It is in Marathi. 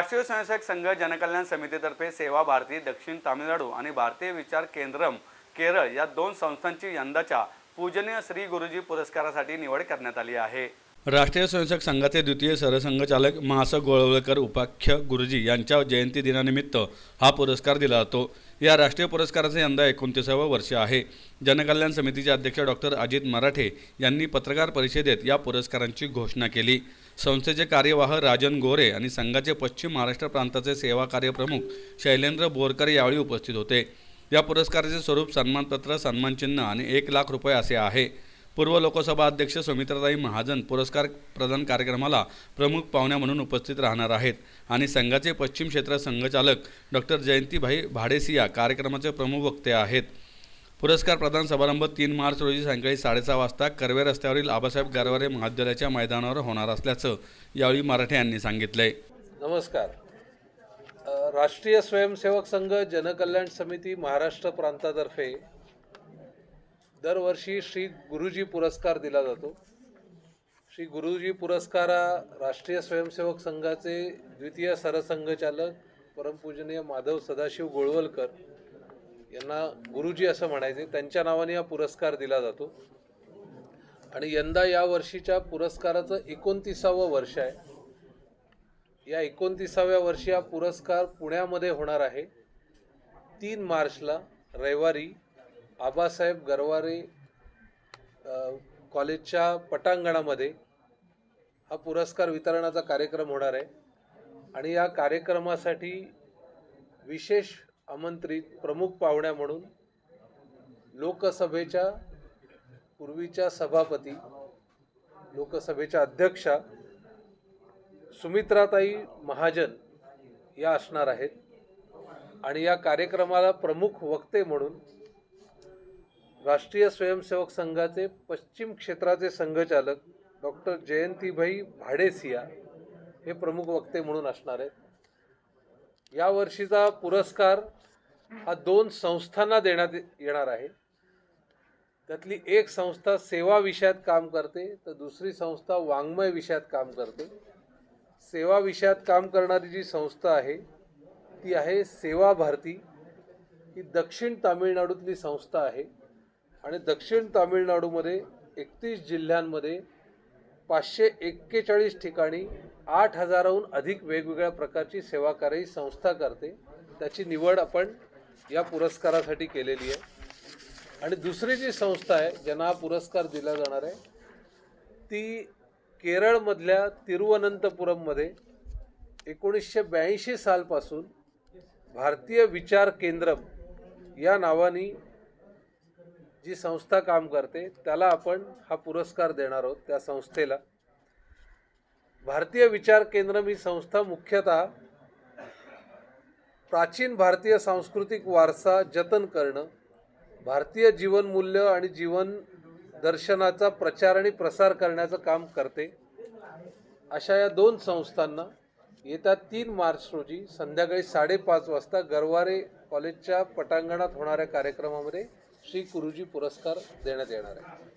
राष्ट्रीय स्वयंसेवक संघ जनकल्याण समितीतर्फे सेवा भारती दक्षिण तामिळनाडू आणि भारतीय विचार केंद्रम केरळ या दोन संस्थांची यंदाच्या पूजनीय श्री गुरुजी पुरस्कारासाठी निवड करण्यात आली आहे. राष्ट्रीय स्वयंसेवक संघाचे द्वितीय सरसंघचालक महास गोळवळकर उपाख्य गुरुजी यांच्या जयंती दिनानिमित्त हा पुरस्कार दिला जातो. या राष्ट्रीय पुरस्काराचे यंदा एकोणतीसावं वर्ष आहे. जनकल्याण समितीचे अध्यक्ष डॉक्टर अजित मराठे यांनी पत्रकार परिषदेत या पुरस्कारांची घोषणा केली. संस्थेचे कार्यवाह राजन गोरे आणि संघाचे पश्चिम महाराष्ट्र प्रांताचे सेवा कार्यप्रमुख शैलेंद्र बोरकर यावेळी उपस्थित होते. या पुरस्काराचे स्वरूप सन्मानपत्र सन्मानचिन्ह आणि एक लाख रुपये असे आहे. पूर्व लोकसभा अध्यक्ष सुमित्राताई महाजन पुरस्कार प्रदान कार्यक्रमाला प्रमुख पाहुण्या म्हणून उपस्थित राहणार आहेत. आणि संघाचे पश्चिम क्षेत्र संघचालक डॉक्टर जयंतीभाई भाडेसिया कार्यक्रमाचे प्रमुख वक्ते आहेत. पुरस्कार प्रदान समारंभ तीन मार्च रोजी सायंकाळी साडेसहा वाजता कर्वे रस्त्यावरील आबासाहेब गारवारे महाविद्यालयाच्या मैदानावर होणार असल्याचं यावेळी मराठे यांनी सांगितलंय. नमस्कार. राष्ट्रीय स्वयंसेवक संघ जनकल्याण समिती महाराष्ट्र प्रांतातर्फे दरवर्षी श्री गुरुजी पुरस्कार दिला जातो. श्री गुरुजी पुरस्कार हा राष्ट्रीय स्वयंसेवक संघाचे द्वितीय सरसंघचालक परमपूजनीय माधव सदाशिव गोळवलकर यांना गुरुजी असं म्हणायचे. त्यांच्या नावाने हा पुरस्कार दिला जातो. आणि यंदा या वर्षीच्या पुरस्काराचं एकोणतीसावं वर्ष आहे. या एकोणतीसाव्या वर्षी हा पुरस्कार पुण्यामध्ये होणार आहे. तीन मार्चला रविवारी आबासाहेब गरवारे कॉलेजच्या पटांगणामध्ये हा पुरस्कार वितरणाचा कार्यक्रम होणार आहे. आणि या कार्यक्रमासाठी विशेष आमंत्रित प्रमुख पाहुण्या म्हणून लोकसभेच्या पूर्वीच्या सभापती लोकसभेच्या अध्यक्षा सुमित्राताई महाजन या असणार आहेत. आणि या कार्यक्रमाला प्रमुख वक्ते म्हणून राष्ट्रीय स्वयंसेवक संघाचे पश्चिम क्षेत्राचे संघचालक डॉक्टर जयंतीभाई भाडेसिया हे प्रमुख वक्ते म्हणून असणार आहेत. यावर्षीचा पुरस्कार हा दोन संस्थांना देण्यात येणार आहे. त्यातली एक संस्था सेवा विषयात काम करते तर दुसरी संस्था वाङ्मय विषयात काम करते. सेवा विषयात काम करणारी जी संस्था आहे ती आहे सेवा भारती. ही दक्षिण तामिळनाडूतली संस्था आहे. आणि दक्षिण तामिळनाडूमध्ये एकतीस जिल्ह्यांमध्ये पाचशे एक्केचाळीस ठिकाणी आठ हजाराहून अधिक वेगवेगळ्या प्रकारची सेवाकार्य संस्था करते. त्याची निवड आपण या पुरस्कारासाठी केलेली आहे. आणि दुसरी जी संस्था आहे ज्यांना हा पुरस्कार दिला जाणार आहे ती केरळमधल्या तिरुवनंतपुरममध्ये एकोणीसशे ब्याऐंशी सालपासून भारतीय विचार केंद्रम या नावाने जी संस्था काम करते त्याला आपण हा पुरस्कार देणार आहोत त्या संस्थेला. भारतीय विचार केंद्रम ही संस्था मुख्यतः प्राचीन भारतीय सांस्कृतिक वारसा जतन करणं भारतीय जीवनमूल्य आणि जीवन दर्शनाचा प्रचार आणि प्रसार करण्याचं काम करते. अशा या दोन संस्थांना येत्या तीन मार्च रोजी संध्याकाळी साडेपाच वाजता गरवारे कॉलेजच्या पटांगणात होणाऱ्या कार्यक्रमामध्ये श्री गुरुजी पुरस्कार देण्यात येणार आहे.